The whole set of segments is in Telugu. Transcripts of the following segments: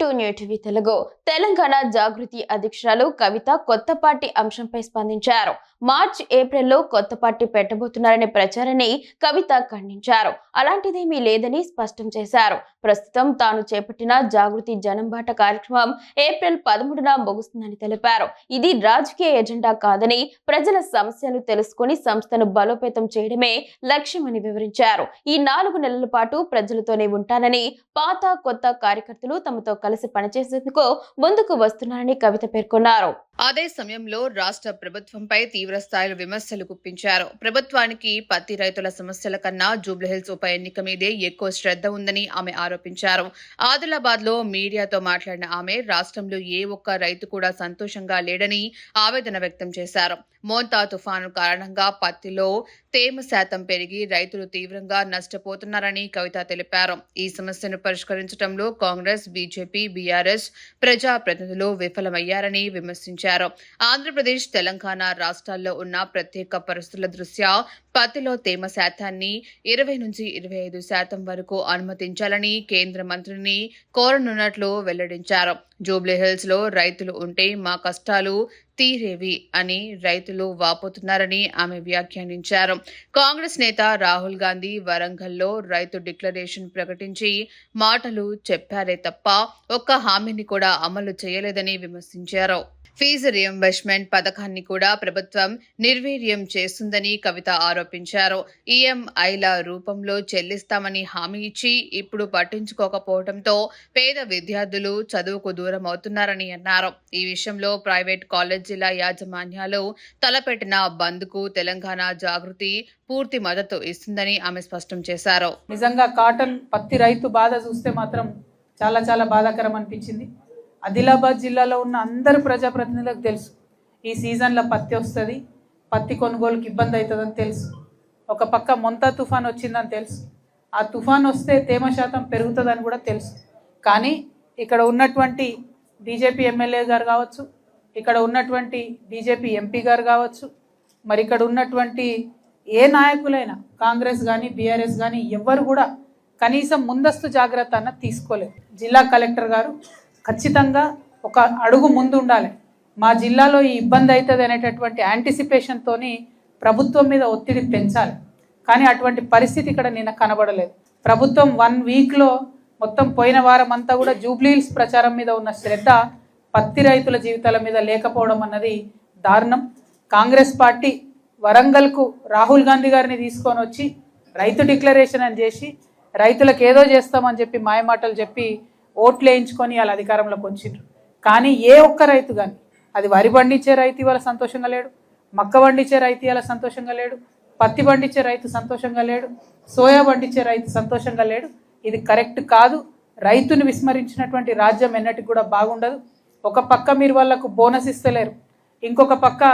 టు తెలుగు తెలంగాణ జాగృతి అధ్యక్షురాలు కవిత కొత్త పార్టీ అంశంపై స్పందించారు. మార్చ్ ఏప్రిల్లో కొత్త పార్టీ పెట్టబోతున్నారనే ప్రచారాన్ని కవిత ఖండించారు. అలాంటిదేమీ లేదని స్పష్టం చేశారు. ప్రస్తుతం తాను చేపట్టిన జాగృతి జనంబాట కార్యక్రమం ఏప్రిల్ పదమూడున ముగుస్తుందని తెలిపారు. ఇది రాజకీయ ఎజెండా కాదని ప్రజల సమస్యలు తెలుసుకుని సంస్థను బలోపేతం చేయడమే లక్ష్యమని వివరించారు. ఈ నాలుగు నెలల పాటు ప్రజలతోనే ఉంటానని పాత కొత్త కార్యకర్తలు తమతో కలిసి పనిచేసేందుకు ముందుకు వస్తున్నారని కవిత పేర్కొన్నారు. అదే సమయంలో రాష్ట్ర ప్రభుత్వంపై తీవ్రస్థాయిలో విమర్శలు గుప్పించారు. ప్రభుత్వానికి పత్తి రైతుల సమస్యల కన్నా జూబ్లీహిల్స్ ఉప ఎన్నిక మీదే ఎక్కువ శ్రద్ధ ఉందని ఆమె ఆరోపించారు. ఆదిలాబాద్లో మీడియాతో మాట్లాడిన ఆమె రాష్ట్రంలో ఏ ఒక్క రైతు కూడా సంతోషంగా లేడని ఆవేదన వ్యక్తం చేశారు. మోంతా తుఫాను కారణంగా పత్తిలో తేమ శాతం పెరిగి రైతులు తీవ్రంగా నష్టపోతున్నారని కవిత తెలిపారు. ఈ సమస్యను పరిష్కరించడంలో కాంగ్రెస్ బీజేపీ బీఆర్ఎస్ ప్రజాప్రతినిధులు విఫలమయ్యారని విమర్శించారు. ఆంధ్రప్రదేశ్ తెలంగాణ రాష్ట్రాల్లో ఉన్న ప్రత్యేక పరిస్థితుల దృష్ట్యా పత్తిలో తేమ శాతాన్ని ఇరవై నుంచి ఇరవై ఐదు శాతం వరకు అనుమతించాలని కేంద్ర మంత్రిని కోరనున్నట్లు వెల్లడించారు. జూబ్లీహిల్స్లో రైతులు ఉంటే మా కష్టాలు తీరేవి అని రైతులు వాపోతున్నారని ఆమె వ్యాఖ్యానించారు. కాంగ్రెస్ నేత రాహుల్ గాంధీ వరంగల్లో రైతు డిక్లరేషన్ ప్రకటించి మాటలు చెప్పారే తప్ప ఒక్క హామీని కూడా అమలు చేయలేదని విమర్శించారు. ఫీజు రియంబర్స్మెంట్ పథకాన్ని కూడా ప్రభుత్వం నిర్వీర్యం చేస్తుందని కవిత ఆరోపించారు ఈఎంఐల రూపంలో చెల్లిస్తామని హామీ ఇచ్చి ఇప్పుడు పట్టించుకోకపోవడంతో పేద విద్యార్థులు చదువుకు దూరం అవుతున్నారని అన్నారు. ఈ విషయంలో ప్రైవేట్ కాలేజీల యాజమాన్యాలు తలపెట్టిన బంద్కు తెలంగాణ జాగృతి పూర్తి మద్దతు ఇస్తుందని ఆమె స్పష్టం చేశారు. నిజంగా కాటన్ పత్తి రైతు బాధ చూస్తే మాత్రం చాలా చాలా బాధాకరం అనిపించింది. ఆదిలాబాద్ జిల్లాలో ఉన్న అందరు ప్రజాప్రతినిధులకు తెలుసు. ఈ సీజన్లో పత్తి వస్తుంది పత్తి కొనుగోలుకి ఇబ్బంది అవుతుందని తెలుసు. ఒక పక్క మొంతా తుఫాన్ వచ్చిందని తెలుసు. ఆ తుఫాన్ వస్తే తేమ శాతం పెరుగుతుందని కూడా తెలుసు. కానీ ఇక్కడ ఉన్నటువంటి బీజేపీ ఎమ్మెల్యే గారు కావచ్చు ఇక్కడ ఉన్నటువంటి బీజేపీ ఎంపీ గారు కావచ్చు మరి ఇక్కడ ఉన్నటువంటి ఏ నాయకులైనా కాంగ్రెస్ కానీ బీఆర్ఎస్ కానీ ఎవ్వరు కూడా కనీసం ముందస్తు జాగ్రత్త అన్న తీసుకోలేదు జిల్లా కలెక్టర్ గారు ఖచ్చితంగా ఒక అడుగు ముందు ఉండాలి. మా జిల్లాలో ఈ ఇబ్బంది అవుతుంది అనేటటువంటి యాంటిసిపేషన్తోని ప్రభుత్వం మీద ఒత్తిడి పెంచాలి. కానీ అటువంటి పరిస్థితి ఇక్కడ నిన్న కనబడలేదు. ప్రభుత్వం వన్ వీక్లో మొత్తం పోయిన వారం అంతా కూడా జూబ్లీహిల్స్ ప్రచారం మీద ఉన్న శ్రద్ధ పత్తి రైతుల జీవితాల మీద లేకపోవడం అన్నది దారుణం. కాంగ్రెస్ పార్టీ వరంగల్కు రాహుల్ గాంధీ గారిని తీసుకొని వచ్చి రైతు డిక్లరేషన్ అని చేసి రైతులకు ఏదో చేస్తామని చెప్పి మాయమాటలు చెప్పి ఓట్లు వేయించుకొని వాళ్ళ అధికారంలోకి వచ్చిండ్రు. కానీ ఏ ఒక్క రైతు కానీ అది వరి పండించే రైతు ఇవాళ సంతోషంగా లేడు. మక్క పండించే రైతు ఇలా సంతోషంగా లేడు పత్తి పండించే రైతు సంతోషంగా లేడు సోయా పండించే రైతు సంతోషంగా లేడు. ఇది కరెక్ట్ కాదు. రైతుని విస్మరించినటువంటి రాజ్యం ఎన్నటికి కూడా బాగుండదు. ఒక పక్క మీరు వాళ్ళకు బోనస్ ఇస్తలేరు. ఇంకొక పక్క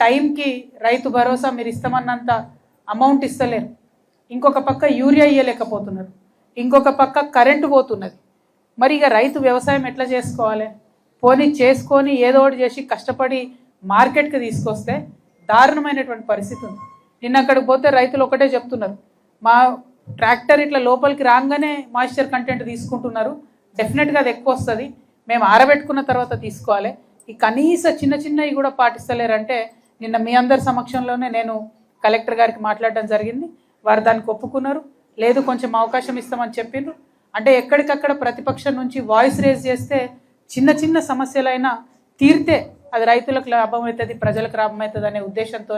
టైంకి రైతు భరోసా మీరు ఇస్తామన్నంత అమౌంట్ ఇస్తలేరు. ఇంకొక పక్క యూరియా ఇయ్యలేకపోతున్నారు. ఇంకొక పక్క కరెంటు పోతున్నది. మరి ఇక రైతు వ్యవసాయం ఎట్లా చేసుకోవాలి? పోనీ చేసుకొని ఏదో ఒకటి చేసి కష్టపడి మార్కెట్కి తీసుకొస్తే దారుణమైనటువంటి పరిస్థితి ఉంది. నిన్న అక్కడికి పోతే రైతులు ఒకటే చెప్తున్నారు. మా ట్రాక్టర్ ఇట్లా లోపలికి రాగానే మాయిశ్చర్ కంటెంట్ తీసుకుంటున్నారు. డెఫినెట్గా అది ఎక్కువ వస్తుంది. మేము ఆరబెట్టుకున్న తర్వాత తీసుకోవాలి. ఈ కనీస చిన్న చిన్నవి కూడా పాటిస్తలేరంటే నిన్న మీ అందరి సమక్షంలోనే నేను కలెక్టర్ గారికి మాట్లాడడం జరిగింది. వారు దానికి ఒప్పుకున్నారు. లేదు కొంచెం అవకాశం ఇస్తామని చెప్పిండ్రు. అంటే ఎక్కడికక్కడ ప్రతిపక్షం నుంచి వాయిస్ రేజ్ చేస్తే చిన్న చిన్న సమస్యలైనా తీరితే అది రైతులకు లాభం అవుతుంది ప్రజలకు లాభం అవుతుంది అనే ఉద్దేశంతో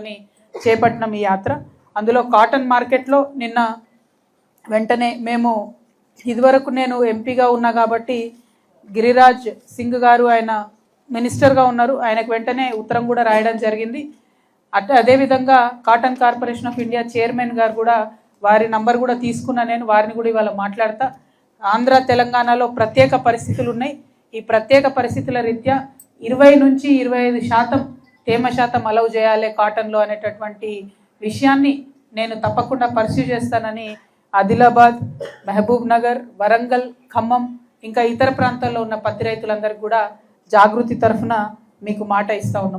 చేపట్టినాం ఈ యాత్ర. అందులో కాటన్ మార్కెట్లో నిన్న వెంటనే మేము ఇదివరకు నేను ఎంపీగా ఉన్నా కాబట్టి గిరిరాజ్ సింగ్ గారు ఆయన మినిస్టర్గా ఉన్నారు. ఆయనకు వెంటనే ఉత్తరం కూడా రాయడం జరిగింది. అట్ అదేవిధంగా cotton corporation of India chairman గారు కూడా వారి నంబర్ కూడా తీసుకున్నా నేను వారిని కూడా ఇవాళ మాట్లాడతా. ఆంధ్ర తెలంగాణలో ప్రత్యేక పరిస్థితులు ఉన్నాయి ఈ ప్రత్యేక పరిస్థితుల రీత్యా ఇరవై నుంచి ఇరవై ఐదు శాతం తేమ శాతం అలౌ చేయాలి కాటన్లో అనేటటువంటి విషయాన్ని నేను తప్పకుండా పర్సూ చేస్తానని ఆదిలాబాద్ మహబూబ్ నగర్ వరంగల్ ఖమ్మం ఇంకా ఇతర ప్రాంతాల్లో ఉన్న పత్తి రైతులందరికీ కూడా జాగృతి తరఫున మీకు మాట ఇస్తా ఉన్నాం.